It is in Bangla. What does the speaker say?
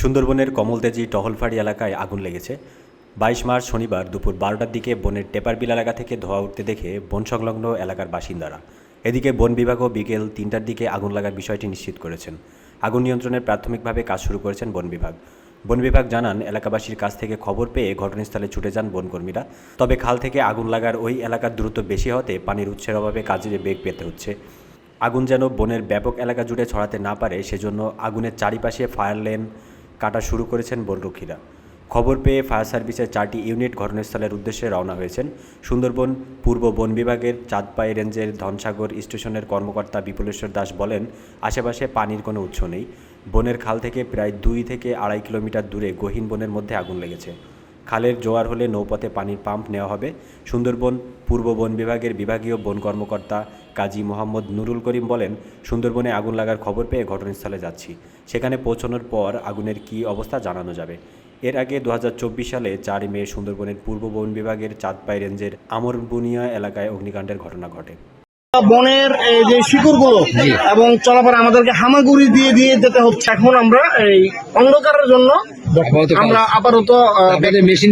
সুন্দরবনের কমলতেজি টহলফাড়ি এলাকায় আগুন লেগেছে। বাইশ মার্চ শনিবার দুপুর বারোটার দিকে বনের টেপারবিল এলাকা থেকে ধোয়া উঠতে দেখে বন সংলগ্ন এলাকার বাসিন্দারা। এদিকে বন বিভাগও বিকেল তিনটার দিকে আগুন লাগার বিষয়টি নিশ্চিত করেছেন। আগুন নিয়ন্ত্রণের প্রাথমিকভাবে কাজ শুরু করেছেন বন বিভাগ। বন বিভাগ জানান, এলাকাবাসীর কাছ থেকে খবর পেয়ে ঘটনাস্থলে ছুটে যান বনকর্মীরা। তবে খাল থেকে আগুন লাগার ওই এলাকার দ্রুত বেশি হতে পানির উৎসের অভাবে কাজে বেগ পেতে হচ্ছে। আগুন যেন বনের ব্যাপক এলাকা জুড়ে ছড়াতে না পারে, সেজন্য আগুনের চারিপাশে ফায়ার লেন কাটা শুরু করেছেন বনরক্ষীরা খবর পেয়ে ফায়ার সার্ভিসের চারটি ইউনিট ঘটনাস্থলের উদ্দেশ্যে রওনা হয়েছেন সুন্দরবন পূর্ব বন বিভাগের চাঁদপাই রেঞ্জের ধনসাগর স্টেশনের কর্মকর্তা বিপুলেশ্বর দাস বলেন, আশেপাশে পানির কোনো উৎস নেই। বনের খাল থেকে প্রায় দুই থেকে আড়াই কিলোমিটার দূরে গহীন বনের মধ্যে আগুন লেগেছে। খালের জোয়ার হলে নৌপথে পানির পাম্প নেওয়া হবে। সুন্দরবন পূর্ব বন বিভাগের বিভাগীয় বন কর্মকর্তা কাজী মোহাম্মদ নুরুল করিম বলেন সুন্দরবনে আগুন লাগার খবর পেয়ে ঘটনাস্থলে যাচ্ছি। সেখানে পৌঁছানোর পর আগুনের কি অবস্থা জানানো যাবে। এর আগে দু হাজার চব্বিশ সালে চার মে সুন্দরবনের পূর্ব বন বিভাগের চাঁদপাই রেঞ্জের আমরবুনিয়া এলাকায় অগ্নিকাণ্ডের ঘটনা ঘটে। বনের এই যে শিকড়গুলো এবং চলাফেরা আমাদেরকে হামাগুড়ি দিয়ে দিয়ে যেতে হচ্ছে। এখন আমরা এই অন্ধকারের জন্য আমরা আপাতত মেশিন